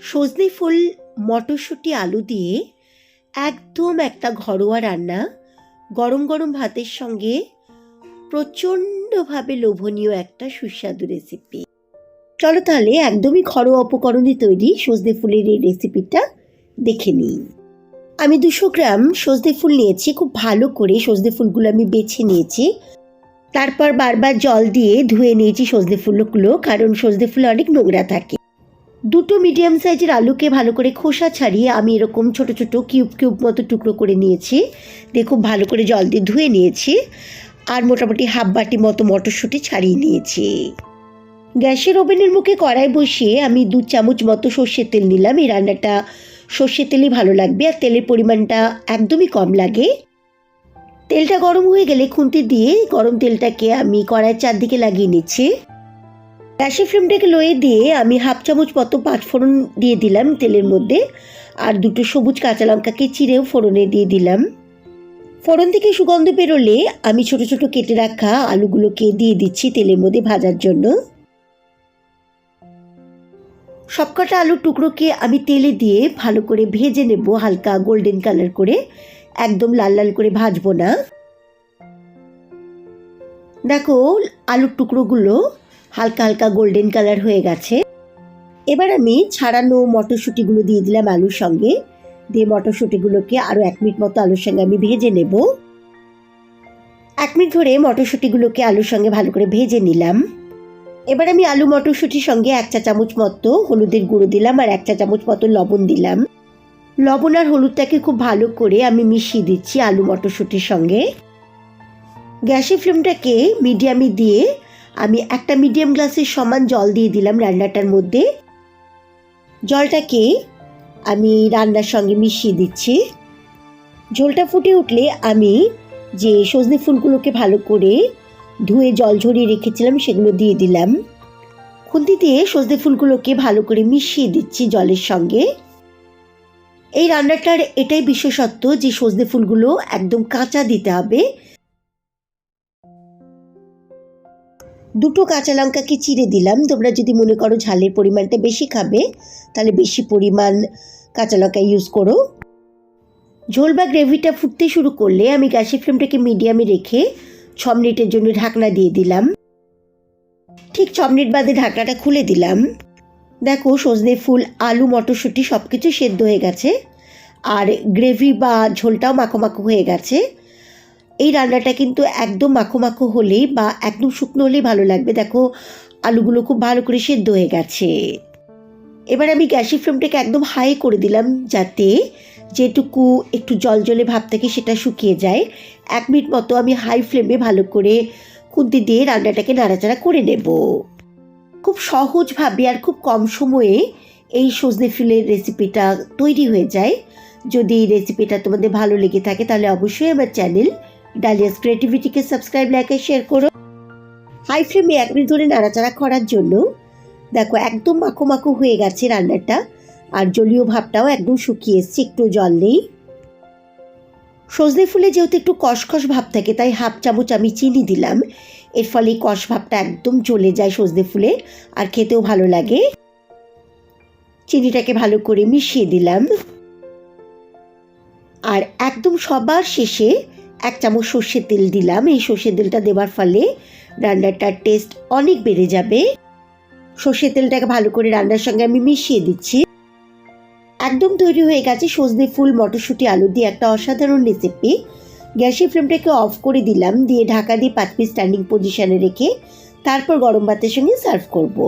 সজনে ফুল, মটরশুঁটি, আলু দিয়ে একদম একটা ঘরোয়া রান্না, গরম গরম ভাতের সঙ্গে প্রচণ্ডভাবে লোভনীয় একটা সুস্বাদু রেসিপি চলো তাহলে একদমই ঘরোয়া উপকরণে তৈরি সজনে ফুলের এই রেসিপিটা দেখে নিই। আমি দুশো গ্রাম সজনে ফুল নিয়েছি, খুব ভালো করে সজনে ফুলগুলো আমি বেছে নিয়েছি। তারপর বারবার জল দিয়ে ধুয়ে নিয়েছি সজনে ফুলগুলো, কারণ সজনে ফুলে অনেক নোংরা থাকে। দুটো মিডিয়াম সাইজের আলুকে ভালো করে খোসা ছাড়িয়ে আমি এরকম ছোট ছোট কিউব কিউব মতো টুকরো করে নিয়েছি। দিয়ে খুব ভালো করে জল দিয়ে ধুয়ে নিয়েছি। আর মোটামুটি হাফ বাটি মতো মটরশুঁটি ছাড়িয়ে নিয়েছি। গ্যাসের ওভেনের মুখে কড়াই বসিয়ে আমি দু চামচ মতো সর্ষের তেল নিলাম। এই রান্নাটা সর্ষের তেলই ভালো লাগবে। আর তেলের পরিমাণটা একদমই কম লাগে। তেলটা গরম হয়ে গেলে খুন্তি দিয়ে গরম তেলটাকে আমি কড়াইয়ের চারদিকে লাগিয়ে নিচ্ছি। গ্যাসের ফ্লেমটাকে লয়ে দিয়ে আমি হাফ চামচ মতো পাঁচফোড়ন দিয়ে দিলাম তেলের মধ্যে। আর দুটো সবুজ কাঁচা লঙ্কাকে চিড়েও ফোড়নে দিয়ে দিলাম। ফোড়ন থেকে সুগন্ধ বেরোলে আমি ছোট ছোট কেটে রাখা আলুগুলোকে দিয়ে দিচ্ছি তেলের মধ্যে ভাজার জন্য। সবকটা আলুর টুকরোকে আমি তেলে দিয়ে ভালো করে ভেজে নেব হালকা গোল্ডেন কালার করে। একদম লাল লাল করে ভাজবো না। দেখো, আলুর টুকরোগুলো হালকা হালকা গোল্ডেন কালার হয়ে গেছে। এবার আমি ছাড়ানো মটরশুঁটিগুলো দিয়ে দিলাম আলুর সঙ্গে। দিয়ে মটরশুঁটিগুলোকে আরও এক মিনিট মতো আলুর সঙ্গে আমি ভেজে নেব। এক মিনিট ধরে মটরশুঁটিগুলোকে আলুর সঙ্গে ভালো করে ভেজে নিলাম। এবার আমি আলু মটরশুঁটির সঙ্গে এক চা চামচ মতো হলুদের গুঁড়ো দিলাম আর এক চা চামচ মতো লবণ দিলাম। লবণ আর হলুদটাকে খুব ভালো করে আমি মিশিয়ে দিচ্ছি আলু মটরশুঁটির সঙ্গে। গ্যাসের ফ্লেমটাকে মিডিয়ামে দিয়ে আমি একটা মিডিয়াম গ্লাসের সমান জল দিয়ে দিলাম রান্নাটার মধ্যে। জলটাকে আমি রান্নার সঙ্গে মিশিয়ে দিচ্ছি। ঝোলটা ফুটে উঠলে আমি যে সজনে ফুলগুলোকে ভালো করে ধুয়ে জল ঝরিয়ে রেখেছিলাম সেগুলো দিয়ে দিলাম। খুন্তি দিয়ে সজনে ফুলগুলোকে ভালো করে মিশিয়ে দিচ্ছি জলের সঙ্গে। এই রান্নাটার এটাই বিশেষত্ব যে সজনে ফুলগুলো একদম কাঁচা দিতে হবে। দুটো কাঁচা লঙ্কাকে চিড়ে দিলাম? তোমরা যদি মনে করো ঝালের পরিমাণটা বেশি খাবে, তাহলে বেশি পরিমাণ কাঁচা লঙ্কা ইউজ করো। ঝোল বা গ্রেভিটা ফুটতে শুরু করলে আমি গ্যাসের ফ্লেমটাকে মিডিয়ামে রেখে ছ মিনিটের জন্য ঢাকনা দিয়ে দিলাম। ঠিক ছ মিনিট বাদে ঢাকনাটা খুলে দিলাম। দেখো সজনে ফুল, আলু, মটরশুঁটি সব কিছু সেদ্ধ হয়ে গেছে। আর গ্রেভি বা ঝোলটাও মাখো মাখো হয়ে গেছে। এই রান্নাটা কিন্তু একদম মাখো মাখো হলেই বা একদম শুকনো হলেই ভালো লাগবে। দেখো, আলুগুলো খুব ভালো করে সেদ্ধ হয়ে গেছে। এবার আমি গ্যাসের ফ্লেমটাকে একদম হাই করে দিলাম যাতে যেটুকু একটু জল জলে ভাব থাকে সেটা শুকিয়ে যায়। এক মিনিট মতো আমি হাই ফ্লেমে ভালো করে খুন্তি দিয়ে রান্নাটাকে নাড়াচাড়া করে নেব। খুব সহজভাবে আর খুব কম সময়ে এই সজনে ফুলের রেসিপিটা তৈরি হয়ে যায়। যদি এই রেসিপিটা তোমাদের ভালো লেগে থাকে তাহলে অবশ্যই আমার চ্যানেল ডালিয়াস ক্রিয়েটিভিটিকে সাবস্ক্রাইব লাইক শেয়ার করো। হাই ফ্লেমে এক মিনিট ধরে নাড়াচাড়া করার জন্য দেখো একদম মাখো মাখো হয়ে গেছে রান্নাটা, আর জলীয় ভাবটাও একদম শুকিয়ে এসছে, একটু জল নেই। সজনে ফুলে যেহেতু একটু কষকষ ভাব থাকে, তাই হাফ চামচ আমি চিনি দিলাম। এর ফলে কষ ভাবটা একদম চলে যায় সজনে ফুলে, আর খেতেও ভালো লাগে। চিনিটাকে ভালো করে মিশিয়ে দিলাম। আর একদম সবার শেষে এক চামচ সর্ষের তেল দিলাম। এই সর্ষের তেলটা দেওয়ার ফলে রান্নাটার টেস্ট অনেক বেড়ে যাবে। সর্ষের তেলটাকে ভালো করে রান্নার সঙ্গে আমি মিশিয়ে দিচ্ছি। একদম তৈরি হয়ে গেছে সজনে ফুল, মটরশুঁটি, আলু দিয়ে একটা অসাধারণ রেসিপি গ্যাসের ফ্লেমটাকে অফ করে দিলাম, দিয়ে ঢাকা দিয়ে পাঁচ মিনিট স্ট্যান্ডিং পজিশনে রেখে তারপর গরম ভাতের সঙ্গে সার্ভ করব।